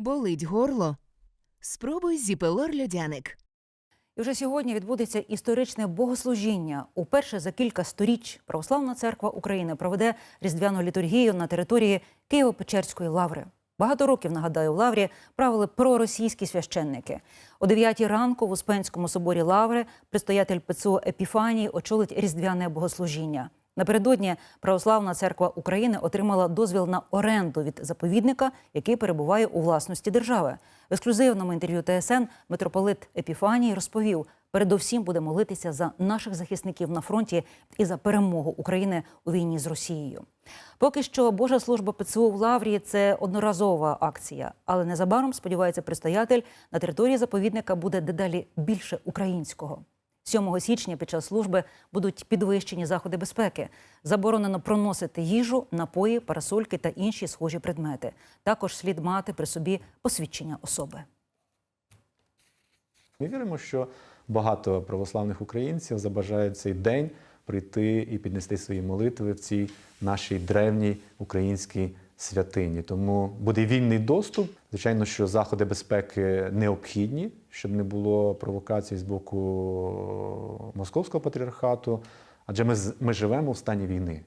Болить горло? Спробуй зіпелор льодяник. І вже сьогодні відбудеться історичне богослужіння. Уперше за кілька сторіч Православна церква України проведе різдвяну літургію на території Києво-Печерської лаври. Багато років, нагадаю, в лаврі правили проросійські священники. О 9 ранку в Успенському соборі лаври предстоятель ПЦУ Епіфаній очолить різдвяне богослужіння. Напередодні Православна церква України отримала дозвіл на оренду від заповідника, який перебуває у власності держави. В ексклюзивному інтерв'ю ТСН митрополит Епіфаній розповів: передовсім буде молитися за наших захисників на фронті і за перемогу України у війні з Росією. Поки що Божа служба ПЦУ в Лаврі це одноразова акція, але незабаром сподівається предстоятель на території заповідника буде дедалі більше українського. 7 січня під час служби будуть підвищені заходи безпеки. Заборонено проносити їжу, напої, парасольки та інші схожі предмети. Також слід мати при собі посвідчення особи. Ми віримо, що багато православних українців забажають цей день прийти і піднести свої молитви в цій нашій древній українській святині. Тому буде вільний доступ. Звичайно, що заходи безпеки необхідні, щоб не було провокацій з боку московського патріархату, адже ми, ми живемо в стані війни.